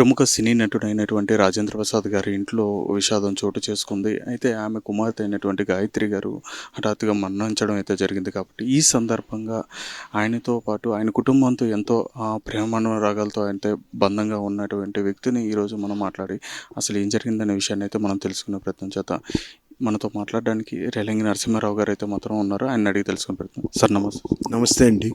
ప్రముఖ సినీ నటుడైనటువంటి రాజేంద్ర ప్రసాద్ గారి ఇంట్లో విషాదం చోటు చేసుకుంది. అయితే ఆమె కుమార్తె అయినటువంటి గాయత్రి గారు హఠాత్తుగా మరణించడం అయితే జరిగింది కాబట్టి ఈ సందర్భంగా ఆయనతో పాటు ఆయన కుటుంబంతో ఎంతో ప్రేమానురాగాలతో అయితే బంధంగా ఉన్నటువంటి వ్యక్తిని ఈరోజు మనం మాట్లాడి అసలు ఏం జరిగిందనే విషయాన్ని అయితే మనం తెలుసుకునే ప్రయత్నం చేద్దాం. మనతో మాట్లాడడానికి రేలంగి నరసింహారావు గారు అయితే మాత్రం ఉన్నారు. ఆయన అడిగి తెలుసుకునే ప్రయత్నం. సార్ నమస్తే. నమస్తే అండి.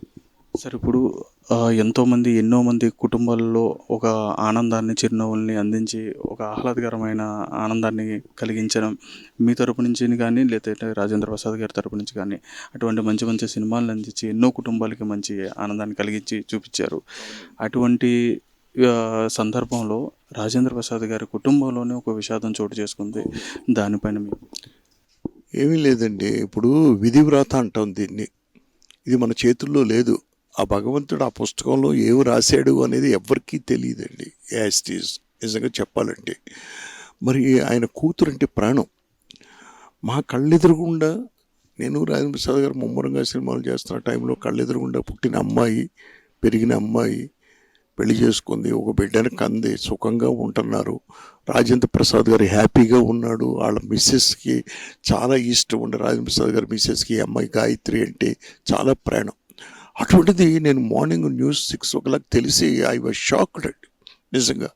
సార్ ఇప్పుడు ఎంతోమంది ఎన్నో మంది కుటుంబాల్లో ఒక ఆనందాన్ని చిరునవ్వుల్ని అందించి ఒక ఆహ్లాదకరమైన ఆనందాన్ని కలిగించడం మీ తరపు నుంచి కానీ లేదంటే రాజేంద్ర ప్రసాద్ గారి తరపు నుంచి కానీ అటువంటి మంచి మంచి సినిమాలను అందించి ఎన్నో కుటుంబాలకి మంచి ఆనందాన్ని కలిగించి చూపించారు. అటువంటి సందర్భంలో రాజేంద్ర ప్రసాద్ గారి కుటుంబంలోనే ఒక విషాదం చోటు చేసుకుంది. దానిపైన మీ ఏమీ లేదండి. ఇప్పుడు విధివ్రాత అంటాం దీన్ని. ఇది మన చేతుల్లో లేదు. ఆ భగవంతుడు ఆ పుస్తకంలో ఏమి రాశాడు అనేది ఎవరికీ తెలియదండి. యాస్టీస్ నిజంగా చెప్పాలంటే. మరి ఆయన కూతురు అంటే ప్రాణం. మా కళ్ళెదురుగుండా నేను రాజేంద్ర ప్రసాద్ గారు ముమ్మరంగా సినిమాలు చేస్తున్న టైంలో కళ్ళెదురుగుండా పుట్టిన అమ్మాయి పెరిగిన అమ్మాయి పెళ్ళి చేసుకుంది ఒక బిడ్డను కంది సుఖంగా ఉంటున్నారు. రాజేంద్ర ప్రసాద్ గారు హ్యాపీగా ఉన్నాడు. వాళ్ళ మిస్సెస్కి చాలా ఇష్టం ఉండే రాజేంద్ర ప్రసాద్ గారి మిస్సెస్కి అమ్మాయి గాయత్రి అంటే చాలా ప్రాణం. అటువంటిది నేను morning news six o'clock తెలిసి ఐ వాజ్ షాక్డ్ అండి. నిజంగా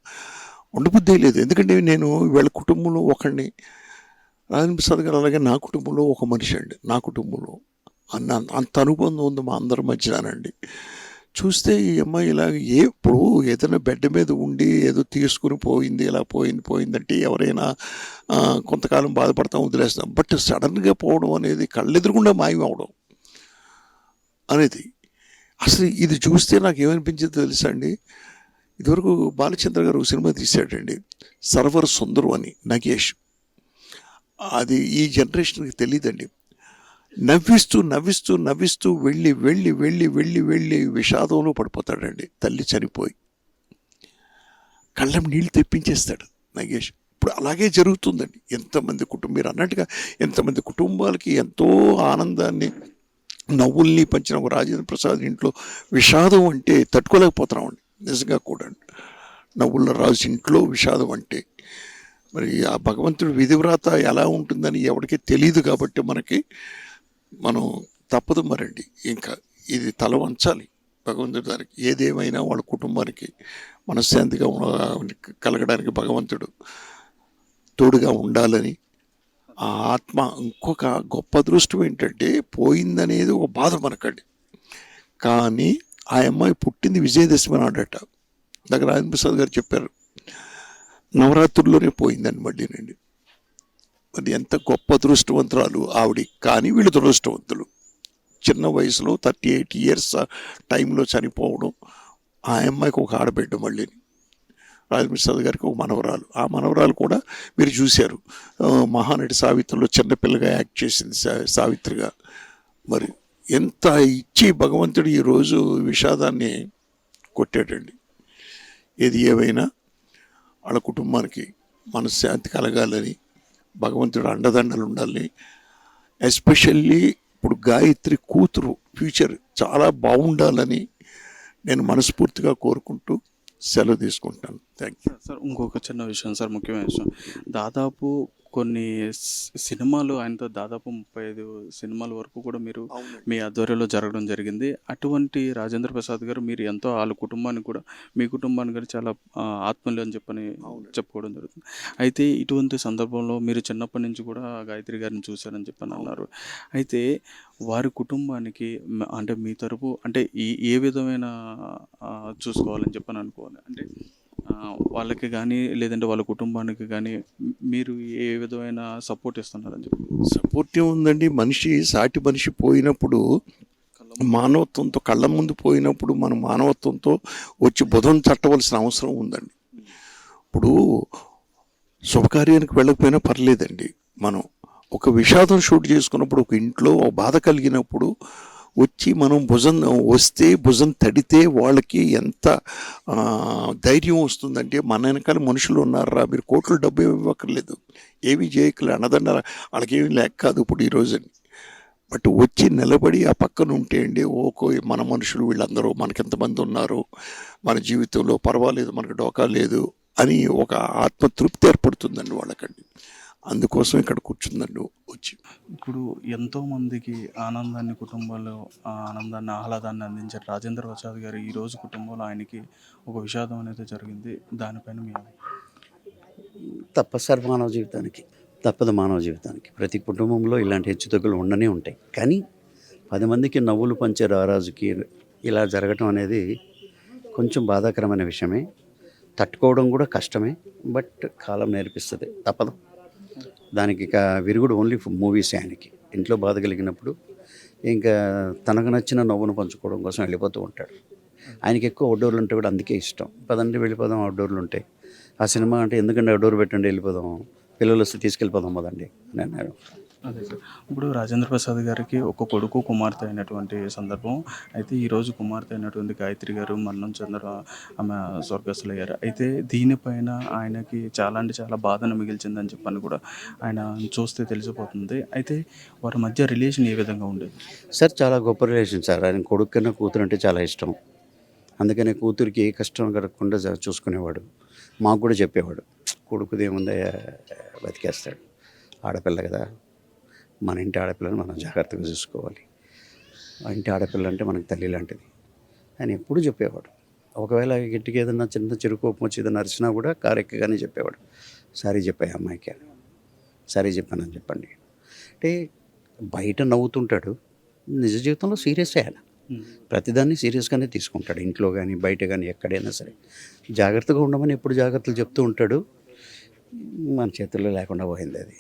ఉండబుద్ధి లేదు. ఎందుకంటే నేను వీళ్ళ కుటుంబంలో ఒకరిని రాజేంద్ర ప్రసాద్ గారు అలాగే నా కుటుంబంలో ఒక మనిషి అండి. నా కుటుంబంలో అన్న అంత అనుబంధం ఉంది మా అందరి మధ్యనండి చూస్తే ఈ అమ్మాయి ఇలా ఎప్పుడు ఏదైనా బెడ్ మీద ఉండి ఏదో తీసుకుని పోయింది ఇలా పోయింది పోయిందంటే ఎవరైనా కొంతకాలం బాధపడతాం వదిలేస్తాం. బట్ సడన్గా పోవడం అనేది కళ్ళెదురుగుండా మాయం అవడం అనేది అసలు ఇది చూస్తే నాకు ఏమనిపించిందో తెలుసా అండి? ఇదివరకు బాలచంద్ర గారు సినిమా తీశాడండి సర్వర్ సుందరు అని నగేష్. అది ఈ జనరేషన్కి తెలియదండి నవ్విస్తూ నవ్విస్తూ నవ్విస్తూ వెళ్ళి వెళ్ళి వెళ్ళి వెళ్ళి వెళ్ళి విషాదంలో పడిపోతాడండి తల్లి చనిపోయి. కళ్ళం నీళ్ళు తెప్పించేస్తాడు నగేష్. ఇప్పుడు అలాగే జరుగుతుందండి. ఎంతమంది కుటుంబం మీరు అన్నట్టుగా ఎంతమంది కుటుంబాలకి ఎంతో ఆనందాన్ని నవ్వుల్ని పంచిన ఒక రాజేంద్ర ప్రసాద్ ఇంట్లో విషాదం అంటే తట్టుకోలేకపోతున్నామండి. నిజంగా కూడా నవ్వుల రాజు ఇంట్లో విషాదం అంటే మరి ఆ భగవంతుడి విధివ్రాత ఎలా ఉంటుందని ఎవరికీ తెలియదు కాబట్టి మనకి మనం తప్పదు మరండి. ఇంకా ఇది తల వంచాలి భగవంతుడి దానికి. ఏదేమైనా వాళ్ళ కుటుంబానికి మనశ్శాంతిగా ఉన్న- కలగడానికి భగవంతుడు తోడుగా ఉండాలని ఆ ఆత్మ ఇంకొక గొప్ప దృష్టి ఏంటంటే పోయిందనేది ఒక బాధ మనకండి. కానీ ఆ అమ్మాయి పుట్టింది విజయదశమి నాడట. దగ్గర రాజేంద్ర ప్రసాద్ గారు చెప్పారు నవరాత్రుల్లోనే పోయిందని మళ్ళీనండి మరి ఎంత గొప్ప దృష్టివంతురాలు ఆవిడ. కానీ వీళ్ళు దురదృష్టవంతులు. చిన్న వయసులో థర్టీ ఎయిట్ ఇయర్స్ టైంలో చనిపోవడం ఆ అమ్మాయికి ఒక ఆడబిడ్డ మళ్ళీ రాజప్రసాద్ గారికి ఒక మనవరాలు. ఆ మనవరాలు కూడా మీరు చూశారు. మహానటి సావిత్రిలో చిన్నపిల్లగా యాక్ట్ చేసింది సా- సావిత్రిగా. మరి ఎంత ఇచ్చి భగవంతుడు ఈరోజు విషాదాన్ని కొట్టాడండి. ఏది ఏమైనా వాళ్ళ కుటుంబానికి మనశ్శాంతి కలగాలని భగవంతుడు అండదండలు ఉండాలని ఎస్పెషల్లీ ఇప్పుడు గాయత్రి కూతురు ఫ్యూచర్ చాలా బాగుండాలని నేను మనస్ఫూర్తిగా కోరుకుంటూ సెలవు తీసుకుంటాను. థ్యాంక్ యూ సార్ ఇంకొక చిన్న విషయం సార్ ముఖ్యమైన విషయం. దాదాపు కొన్ని సినిమాలు ఆయనతో దాదాపు ముప్పై ఐదు సినిమాల వరకు కూడా మీరు మీ ఆధ్వర్యంలో జరగడం జరిగింది. అటువంటి రాజేంద్ర ప్రసాద్ గారు మీరు ఎంతో వాళ్ళ కుటుంబానికి కూడా మీ కుటుంబానికి కూడా చాలా ఆ, ఆత్మీయులు అని చెప్పని చెప్పుకోవడం జరుగుతుంది. అయితే ఇటువంటి సందర్భంలో మీరు చిన్నప్పటి నుంచి కూడా గాయత్రి గారిని చూశారని చెప్పని అన్నారు. అయితే వారి కుటుంబానికి అంటే మీ తరపు అంటే ఈ ఏ విధమైన చూసుకోవాలని చెప్పని అనుకోవాలి? అంటే వాళ్ళకి కానీ లేదంటే వాళ్ళ కుటుంబానికి కానీ మీరు ఏ విధమైన సపోర్ట్ ఇస్తున్నారని చెప్పి? సపోర్ట్ ఉందండి మనిషి సాటి మనిషి పోయినప్పుడు మానవత్వంతో కళ్ళ ముందు పోయినప్పుడు మన మానవత్వంతో వచ్చి బుధం తట్టవలసిన అవసరం ఉందండి. ఇప్పుడు శుభకార్యానికి వెళ్ళకపోయినా పర్లేదండి. మనం ఒక విషాదం షూట్ చేసుకున్నప్పుడు ఒక ఇంట్లో ఒక బాధ కలిగినప్పుడు వచ్చి మనం భుజం వస్తే భుజం తడితే వాళ్ళకి ఎంత ధైర్యం వస్తుందంటే మన వెనకాల మనుషులు ఉన్నారా మీరు కోట్లు డబ్బు ఏమి ఇవ్వక్కర్లేదు. ఏమి చేయకలే అన్నదండ వాళ్ళకేమీ లేక కాదు ఇప్పుడు ఈరోజు బట్ వచ్చి నిలబడి ఆ పక్కన ఉంటే అండి ఓకో మన మనుషులు వీళ్ళందరూ మనకెంతమంది ఉన్నారు. మన జీవితంలో పర్వాలేదు మనకు డోకా లేదు అని ఒక ఆత్మతృప్తి ఏర్పడుతుందండి వాళ్ళకండి. అందుకోసం ఇక్కడ కూర్చుందండి వచ్చి. ఇప్పుడు ఎంతో మందికి ఆనందాన్ని కుటుంబంలో ఆ ఆనందాన్ని ఆహ్లాదాన్ని అందించారు రాజేంద్ర ప్రసాద్ గారు. ఈ రోజు కుటుంబంలో ఆయనకి ఒక విషాదం అనేది జరిగింది. దానిపైన మీ తప్పనిసరి మానవ జీవితానికి. తప్పదు మానవ జీవితానికి. ప్రతి కుటుంబంలో ఇలాంటి హెచ్చుతగ్గులు ఉండనే ఉంటాయి. కానీ పది మందికి నవ్వులు పంచే రారాజుకి ఇలా జరగటం అనేది కొంచెం బాధాకరమైన విషయమే. తట్టుకోవడం కూడా కష్టమే. బట్ కాలం నేర్పిస్తుంది. తప్పదు. దానికి ఇక విరుగుడు ఓన్లీ మూవీస్ ఆయనకి. ఇంట్లో బాధ కలిగినప్పుడు ఇంకా తనకు నచ్చిన నవ్వును పంచుకోవడం కోసం వెళ్ళిపోతూ ఉంటాడు. ఆయనకి ఎక్కువ అవుట్డోర్లు ఉంటే కూడా అందుకే ఇష్టం. పదండి వెళ్ళిపోదాం అవుట్డోర్లు ఉంటాయి ఆ సినిమా అంటే ఎందుకంటే అవుట్డోర్ పెట్టండి వెళ్ళిపోదాం పిల్లలు వస్తే తీసుకెళ్ళిపోదాం పదండి అని అన్నారు. అదే సార్. ఇప్పుడు రాజేంద్ర ప్రసాద్ గారికి ఒక కొడుకు కుమార్తె అయినటువంటి సందర్భం. అయితే ఈరోజు కుమార్తె అయినటువంటి గాయత్రి గారు మరణం చంద్ర ఆమె స్వర్గస్థులయ్యారు. అయితే దీనిపైన ఆయనకి చాలా అంటే చాలా బాధను మిగిల్చిందని చెప్పని కూడా ఆయన చూస్తే తెలిసిపోతుంది. అయితే వారి మధ్య రిలేషన్ ఏ విధంగా ఉండేది? సార్ చాలా గొప్ప రిలేషన్ సార్. ఆయన కొడుకు కన్నా కూతురు అంటే చాలా ఇష్టం. అందుకనే కూతురికి ఏ కష్టం కలగకుండా చూసుకునేవాడు. మాకు కూడా చెప్పేవాడు. కొడుకుదేముందయ్యా బతికేస్తాడు. ఆడపిల్ల కదా. మన ఇంటి ఆడపిల్లని మనం జాగ్రత్తగా చూసుకోవాలి. ఆ ఇంటి ఆడపిల్ల అంటే మనకు తల్లి లాంటిది. అని ఎప్పుడు చెప్పేవాడు. ఒకవేళ ఇంటికి ఏదన్నా చిన్న చిరుకోపం వచ్చి ఏదైనా అరిచినా కూడా కారు ఎక్కగానే చెప్పేవాడు. సారీ చెప్పాయి అమ్మాయికి అని. సారీ చెప్పానని చెప్పండి. అంటే బయట నవ్వుతుంటాడు. నిజ జీవితంలో సీరియస్ ఆయన. ప్రతిదాన్ని సీరియస్గానే తీసుకుంటాడు. ఇంట్లో కానీ బయట కానీ ఎక్కడైనా సరే. జాగ్రత్తగా ఉండమని ఎప్పుడు జాగ్రత్తలు చెప్తూ ఉంటాడు. మన చేతుల్లో లేకుండా పోయింది అది.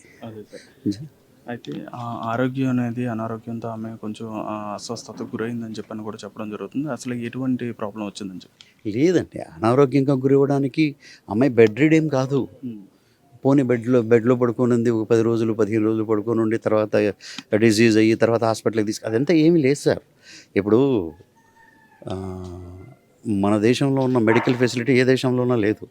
అయితే ఆ ఆరోగ్యం అనేది అనారోగ్యంతో ఆమె కొంచెం అస్వస్థతకు గురైందని చెప్పని కూడా చెప్పడం జరుగుతుంది. అసలు ఎటువంటి ప్రాబ్లం వచ్చిందని చెప్పి? లేదండి. అనారోగ్యంగా గురివ్వడానికి అమ్మాయి బెడ్ రీడ్ ఏం కాదు పోనీ బెడ్లో బెడ్లో పడుకొని ఉంది ఒక పది రోజులు పదిహేను రోజులు పడుకొని ఉండి తర్వాత డిజీజ్ అయ్యి తర్వాత హాస్పిటల్కి తీసుకు అదంతా ఏమీ లేదు సార్. ఇప్పుడు మన దేశంలో ఉన్న మెడికల్ ఫెసిలిటీ ఏ దేశంలోనూ లేదు.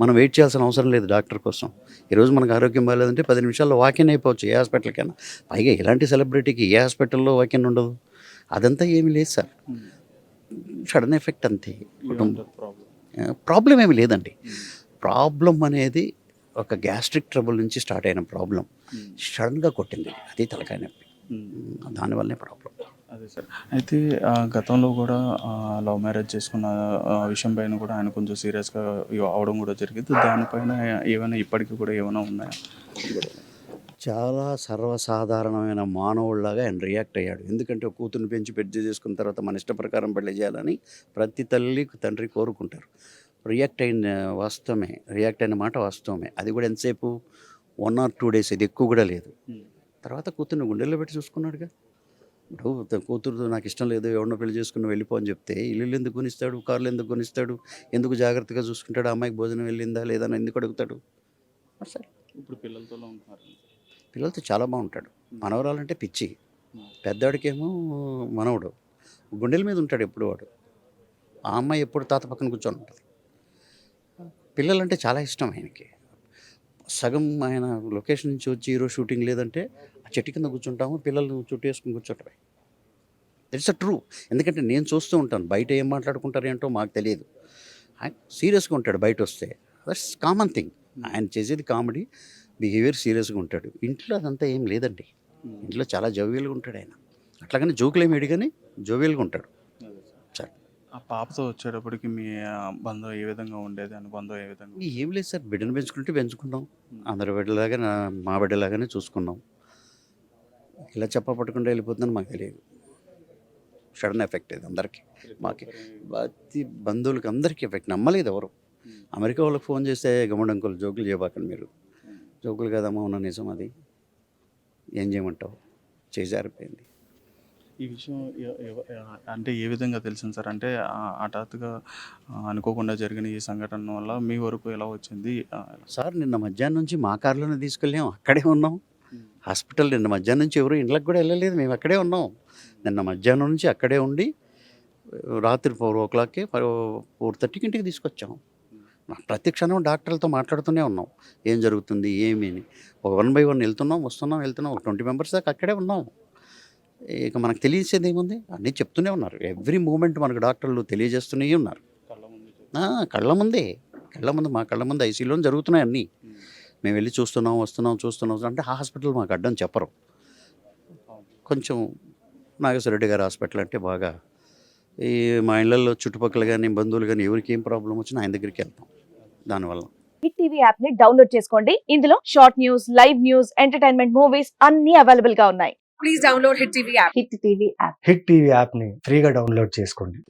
మనం వెయిట్ చేయాల్సిన అవసరం లేదు డాక్టర్ కోసం. ఈరోజు మనకు ఆరోగ్యం బాగాలేదంటే పది నిమిషాల్లో వాకిన్ అయిపోవచ్చు ఏ హాస్పిటల్కైనా పైగా ఇలాంటి సెలబ్రిటీకి ఏ హాస్పిటల్లో వాకిన్ ఉండదు. అదంతా ఏమీ లేదు సార్. సడన్ ఎఫెక్ట్ అంతే కుటుంబం. ప్రాబ్లం ఏమి లేదండి. ప్రాబ్లం అనేది ఒక గ్యాస్ట్రిక్ ట్రబుల్ నుంచి స్టార్ట్ అయిన ప్రాబ్లం సడన్గా కొట్టింది. అది తలకాయ నొప్పి. దానివల్లనే ప్రాబ్లం అదే సార్. అయితే గతంలో కూడా లవ్ మ్యారేజ్ చేసుకున్న విషయం పైన కూడా ఆయన కొంచెం సీరియస్గా అవడం కూడా జరిగింది. దానిపైన ఏమైనా ఇప్పటికీ కూడా ఏమైనా ఉన్నాయా? చాలా సర్వసాధారణమైన మానవుడిలాగా ఆయన రియాక్ట్ అయ్యాడు. ఎందుకంటే కూతుర్ని పెంచి పెద్ద చేసుకున్న తర్వాత మన ఇష్ట ప్రకారం పెళ్ళి చేయాలని ప్రతి తల్లి తండ్రి కోరుకుంటారు. రియాక్ట్ అయిన వాస్తవమే. రియాక్ట్ అయిన మాట వాస్తవమే. అది కూడా ఎంతసేపు? One or two days. ఇది ఎక్కువ కూడా లేదు. తర్వాత కూతుర్ని గుండెల్లో పెట్టి చూసుకున్నాడుగా. ఇప్పుడు తన కూతురు నాకు ఇష్టం లేదు ఎవరినో పెళ్ళి చేసుకుని వెళ్ళిపో అని చెప్తే ఇల్లు ఎందుకు కొనిస్తాడు? కార్లు ఎందుకు కొనిస్తాడు? ఎందుకు జాగ్రత్తగా చూసుకుంటాడు? ఆ అమ్మాయికి భోజనం వెళ్ళిందా లేదా అని ఎందుకు అడుగుతాడు? సరే ఇప్పుడు పిల్లలతో ఉంటున్నారు పిల్లలతో చాలా బాగుంటాడు. మనవరాలంటే పిచ్చి. పెద్దవాడికేమో మనవడు. గుండెల మీద ఉంటాడు ఎప్పుడు వాడు. ఆ అమ్మాయి ఎప్పుడు తాత పక్కన కూర్చొని ఉంటుంది. పిల్లలంటే చాలా ఇష్టం ఆయనకి. సగం ఆయన లొకేషన్ నుంచి వచ్చి ఈరోజు షూటింగ్ లేదంటే చెట్టు కింద కూర్చుంటాము పిల్లలు చుట్టూ వేసుకుని కూర్చోటమే ఇట్స్ అ ట్రూ ఎందుకంటే నేను చూస్తూ ఉంటాను బయట ఏం మాట్లాడుకుంటారు ఏంటో మాకు తెలియదు. ఆయన సీరియస్గా ఉంటాడు బయట వస్తే దట్స్ కామన్ థింగ్ ఆయన చేసేది కామెడీ బిహేవియర్ సీరియస్గా ఉంటాడు. ఇంట్లో అదంతా ఏం లేదండి. ఇంట్లో చాలా జోవియల్గా ఉంటాడు ఆయన. అట్లాగని జోకులు ఏమి కానీ జోవియల్గా ఉంటాడు. సరే ఆ పాపతో వచ్చేటప్పటికి మీ బంధం ఏ విధంగా ఉండేది? అనుబంధం ఏ విధంగా ఏం లేదు సార్. బిడ్డను పెంచుకుంటే పెంచుకున్నాం. అందరి బిడ్డలాగా మా బిడ్డలాగానే చూసుకున్నాం. ఇలా చెప్పపట్టకుండా వెళ్ళిపోతుందని మాకు తెలియదు. సడన్ ఎఫెక్ట్ ఇది అందరికీ. మాకి ప్రతి బంధువులకి అందరికీ ఎఫెక్ట్ నమ్మలేదు ఎవరు. అమెరికా వాళ్ళకి ఫోన్ చేస్తే గమడంకులు జోకులు చేయబాకండి మీరు. జోకులు కదమ్మా ఉన్న నిజం అది. ఏం చేయమంటావు? చేజారిపోయింది ఈ విషయం అంటే ఏ విధంగా తెలిసింది సార్? అంటే హఠాత్తుగా అనుకోకుండా జరిగిన ఈ సంఘటన వల్ల మీ వరకు ఎలా వచ్చింది? సార్ నిన్న మధ్యాహ్నం నుంచి మా కారులోనే తీసుకెళ్ళాం. అక్కడే ఉన్నాం. హాస్పిటల్ నిన్న మధ్యాహ్నం నుంచి ఎవరు ఇంట్లోకి కూడా వెళ్ళలేదు. మేము అక్కడే ఉన్నాం. నిన్న మధ్యాహ్నం నుంచి అక్కడే ఉండి రాత్రి ఫోర్ ఓ క్లాక్కి ఫోర్ థర్టీకి ఇంటికి తీసుకొచ్చాం. ప్రతి క్షణం డాక్టర్లతో మాట్లాడుతూనే ఉన్నాం. ఏం జరుగుతుంది ఏమి అని. ఒక వన్ బై వన్ వెళ్తున్నాం వస్తున్నాం వెళ్తున్నాం. ఒక ట్వంటీ మెంబర్స్ దాకా అక్కడే ఉన్నాం. ఇక మనకు తెలిసేది ఏముంది? అన్నీ చెప్తూనే ఉన్నారు. ఎవ్రీ మూమెంట్ మనకు డాక్టర్లు తెలియజేస్తూనే ఉన్నారు. కళ్ళ ముందే కళ్ళ ముందు. మా కళ్ళ ముందు ఐసీలో జరుగుతున్నాయి అన్నీ. మేము వెళ్ళి చూస్తున్నాం వస్తున్నాం చూస్తున్నాం అంటే ఆ హాస్పిటల్ మాకు అడ్డం చెప్పరు. కొంచెం నాగేశ్వరరెడ్డి గారి హాస్పిటల్ అంటే బాగా ఈ మా ఇళ్ళల్లో చుట్టుపక్కల కానీ బంధువులు కానీ ఎవరికి ఏం ప్రాబ్లం వచ్చినా ఆయన దగ్గరికి వెళ్తాం దానివల్ల. హిట్ టీవీ యాప్ని డౌన్లోడ్ చేసుకోండి. ఇందులో short news live news entertainment movies అన్ని అవైలబుల్గా ఉన్నాయి. Please download hit TV app. Hit TV app. Hit TV యాప్ని ఫ్రీగా డౌన్లోడ్ చేసుకోండి.